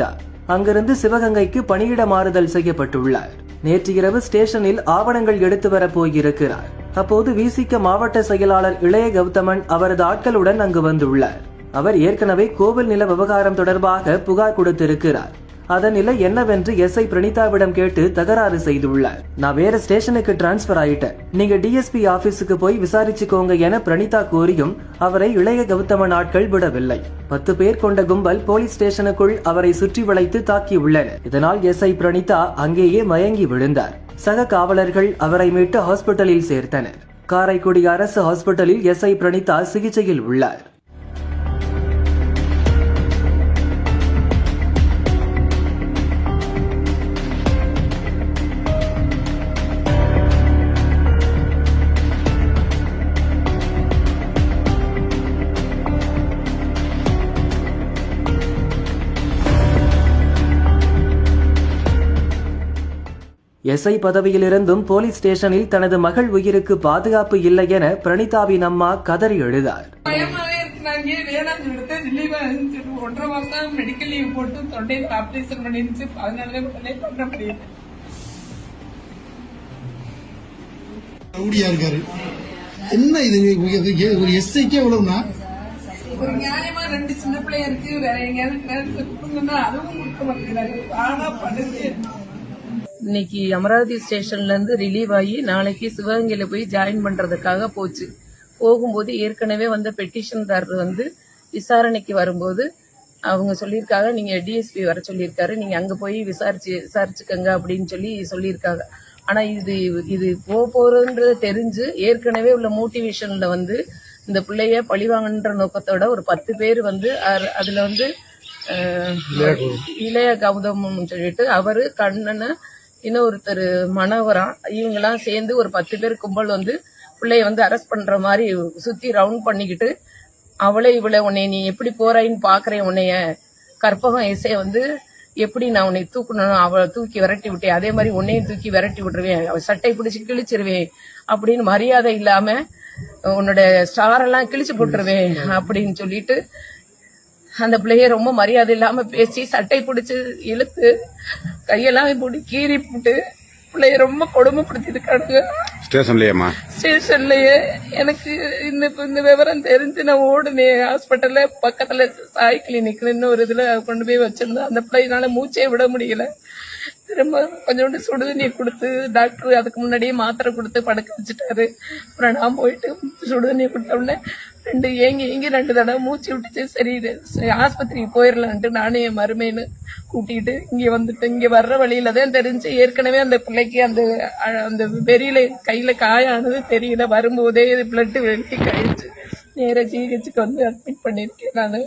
பிரிணிதா அங்கிருந்து சிவகங்கைக்கு பணியிட மாறுதல் செய்யப்பட்டுள்ளார். நேற்று இரவு ஸ்டேஷனில் ஆவணங்கள் எடுத்து வர போயிருக்கிறார். அப்போது விசிக மாவட்ட செயலாளர் இளைய கௌதமன் அவரது ஆட்களுடன் அங்கு வந்துள்ளார். அவர் ஏற்கனவே கோவில் நில விவகாரம் தொடர்பாக புகார் கொடுத்திருக்கிறார். அதன் நிலை என்னவென்று எஸ்ஐ பிரணீதாவிடம் கேட்டு தகராறு செய்துள்ளார். நான் வேற ஸ்டேஷனுக்கு டிரான்ஸ்பர் ஆயிட்டேன். நீங்க டிஎஸ்பி ஆபீஸுக்கு போய் விசாரிச்சுக்கோங்க என பிரணீதா கூறியும் அவரை இளைய கௌதமன் ஆட்கள் விடவில்லை. பத்து பேர் கொண்ட கும்பல் போலீஸ் ஸ்டேஷனுக்குள் அவரை சுற்றி வளைத்து தாக்கியுள்ளனர் இதனால் எஸ்ஐ பிரணீதா அங்கேயே மயங்கி விழுந்தார். சக காவலர்கள் அவரை மீட்டு ஹாஸ்பிட்டலில் சேர்த்தனர். காரைக்குடி அரசு ஹாஸ்பிட்டலில் எஸ்ஐ பிரணீதா சிகிச்சையில் உள்ளார். எஸ்ஐ பதவியிலிருந்தும் போலீஸ் ஸ்டேஷனில் தனது மகள் உயிருக்கு பாதுகாப்பு இல்லை என பிரணீதாவின் அம்மா கதறி எழுதார். பயமாவே இருக்கு நான் இங்கே வேணாம் சொல்லிட்டு ரிலீவா இருந்துச்சு ஒன்றரை மாசம் மெடிக்கல் லீவ் போட்டு தொண்டையில் ஆபரேஷன் பண்ணிருந்துச்சு அதனாலதான் உடனே பண்ண முடியல ரவுடியா இருக்காரு. என்ன இது? இது ஒரு எஸ்ஐக்கே எவ்வளவுனா ஒரு நியாயமா ரெண்டு சின்ன பிள்ளையா இருக்கு. வேற எங்கேயாவது டிரான்ஸ்ஃபர் கொடுங்கன்னா அதுவும் கொடுக்க மாட்டேங்கிறாரு. ஆனா பண்ணுது இன்னைக்கு அமராவதி ஸ்டேஷன்ல இருந்து ரிலீவ் ஆகி நாளைக்கு சிவகங்கையில போய் ஜாயின் பண்றதுக்காக போச்சு. போகும்போது ஏற்கனவே வந்த பெட்டிஷன்தாரர் வந்து விசாரணைக்கு வரும்போது அவங்க சொல்லியிருக்காங்க. நீங்க டிஎஸ்பி வர சொல்லியிருக்காரு. நீங்க அங்க போய் விசாரிச்சு விசாரிச்சுக்கங்க அப்படின்னு சொல்லி சொல்லியிருக்காங்க. ஆனா இது இது போக போறதுன்றது தெரிஞ்சு ஏற்கனவே உள்ள மோட்டிவேஷன்ல வந்து இந்த பிள்ளைய பழிவாங்கன்ற நோக்கத்தோட ஒரு பத்து பேர் வந்து அதுல வந்து இளைய கௌதம்னு சொல்லிட்டு அவரு கண்ணனை இன்னொருத்தர் மனோகரம் இவங்கெல்லாம் சேர்ந்து ஒரு பத்து பேர் கும்பல் வந்து பிள்ளைய வந்து அரெஸ்ட் பண்ற மாதிரி சுத்தி ரவுண்ட் பண்ணிக்கிட்டு அவளே இவளை உன்னை நீ எப்படி போறாயின்னு பாக்குறேன் உன்னைய கற்பகம் இசை வந்து எப்படி நான் உன்னை தூக்கணும் அவளை தூக்கி விரட்டி விட்டேன் அதே மாதிரி உன்னையும் தூக்கி விரட்டி விட்டுருவேன் அவள் சட்டை பிடிச்சி கிழிச்சிருவேன் அப்படின்னு மரியாதை இல்லாம உன்னோட ஸ்டார் எல்லாம் கிழிச்சு போட்டுருவேன் அப்படின்னு சொல்லிட்டு அந்த பிள்ளைய ரொம்ப மரியாதை இல்லாம பேசி சட்டை பிடிச்சி இழுத்து கையெல்லாம் போட்டு கீறி போட்டு பிள்ளைய ரொம்ப கொடுமைப்படுத்திருக்கானுங்க ஸ்டேஷன்லயேம்மா? ஸ்டேஷன்லயே எனக்கு இந்த இந்த விவரம் தெரிஞ்சு நான் ஓடுனேன் ஹாஸ்பிட்டல்ல பக்கத்துல சாய் கிளினிக்னு ஒரு இதுல கொண்டு போய் வச்சிருந்தேன். அந்த பிள்ளைனால மூச்சே விட முடியல. திரும்ப கொஞ்சோண்டு சுடுதண்ணி கொடுத்து டாக்டர் அதுக்கு முன்னாடியே மாத்திரை கொடுத்து படுக்க வச்சுட்டாரு. அப்புறம் நான் போயிட்டு சுடுதண்ணி கொடுத்த உடனே ரெண்டு ஏங்கி ஏங்கி ரெண்டு தடவை மூச்சு விட்டுச்சு. சரி ஆஸ்பத்திரிக்கு போயிடலான்ட்டு நானே என் மருமைன்னு கூட்டிட்டு இங்க வந்துட்டு இங்க வர்ற வழியில தான் தெரிஞ்சு ஏற்கனவே அந்த பிள்ளைக்கு அந்த அந்த வெறியில கையில காயானது தெரியல. வரும்போதே பிளட் வெளியே கழிச்சு நேர ஜிஹெச்சுக்கு வந்து அட்மிட் பண்ணிருக்கேன் நான்.